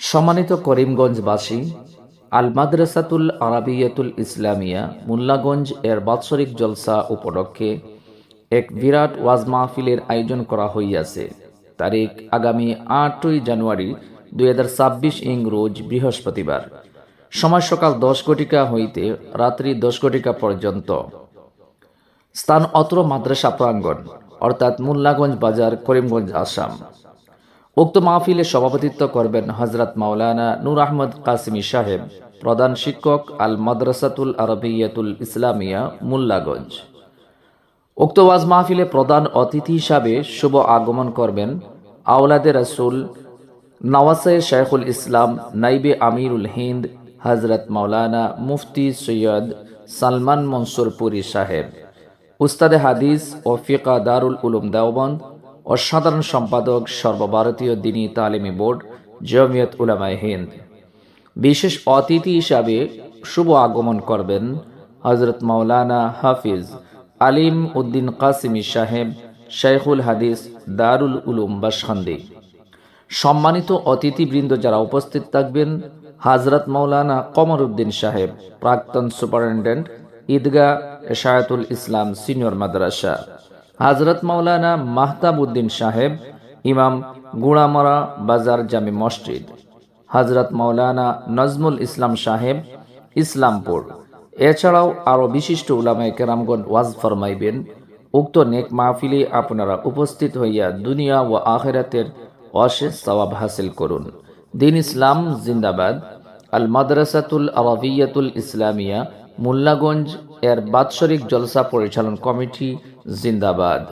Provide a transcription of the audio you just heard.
সম্মানিত করিমগঞ্জবাসী আল মাদ্রাসাতুল আরাবিয়াতুল ইসলামিয়া, মুল্লাগঞ্জ এর বাৎসরিক জলসা উপলক্ষে এক বিরাট ওয়াজ মাহফিলের আয়োজন করা হইয়াছে। তারিখ আগামী আটই জানুয়ারি দুই হাজার ছাব্বিশ ইং রোজ বৃহস্পতিবার। সময় সকাল দশ ঘটিকা হইতে রাত্রি দশ ঘটিকা পর্যন্ত। স্থান অত্র মাদ্রাসা প্রাঙ্গণ, অর্থাৎ মুল্লাগঞ্জ বাজার, করিমগঞ্জ, আসাম। উক্ত মাহফিলে সভাপতিত্ব করবেন হজরত মাওলানা নূর আহমদ কাসিমি সাহেব, প্রধান শিক্ষক আল মাদ্রাসাতুল আরবিয়াতুল ইসলামিয়া, মুল্লাগঞ্জ। উক্ত ওয়াজ মাহফিলে প্রধান অতিথি হিসাবে শুভ আগমন করবেন আওলাদে রাসুল নওয়াসে শেখুল ইসলাম, নাইবে আমিরুল হিন্দ হজরত মাওলানা মুফতি সৈয়দ সালমান মনসুর পুরী সাহেব। উস্তাদে হাদিস ও ফিকা দারুল উলুম দেওবন্দ ও সাধারণ সম্পাদক, সর্বভারতীয় দিনী তালিমি বোর্ড, জমিয়ত উলামায় হিন্দ। বিশেষ অতিথি হিসাবে শুভ আগমন করবেন হজরত মাওলানা হাফিজ আলিম উদ্দিন কাসিমি সাহেব শেখুল হাদিস দারুল উলুম বাসখান্দি। সম্মানিত অতিথিবৃন্দ যারা উপস্থিত থাকবেন হাজরত মাওলানা কমর উদ্দিন সাহেব, প্রাক্তন সুপারিনটেন্ডেন্ট, ঈদগাহ এশায়াতুল ইসলাম সিনিয়র মাদ্রাসা। হাজরত মাওলানা মাহতাব উদ্দিন সাহেব, ইমাম গুড়ামরা বাজার জামি মসজিদ হজরত মাওলানা নজমুল ইসলাম সাহেব, ইসলামপুর। এছাড়াও আরও বিশিষ্ট উলামায় কেরামগণ ওয়াজ ফরমাইবেন। উক্ত নেক মাহফিলে আপনারা উপস্থিত হইয়া দুনিয়া ও আখেরাতের অশেষ সওয়াব হাসিল করুন। দিন ইসলাম জিন্দাবাদ। আল মাদ্রাসাতুল আরবিয়াতুল ইসলামিয়া, মুল্লাগঞ্জ এর বাৎসরিক জলসা পরিচালন কমিটি জিন্দাবাদ।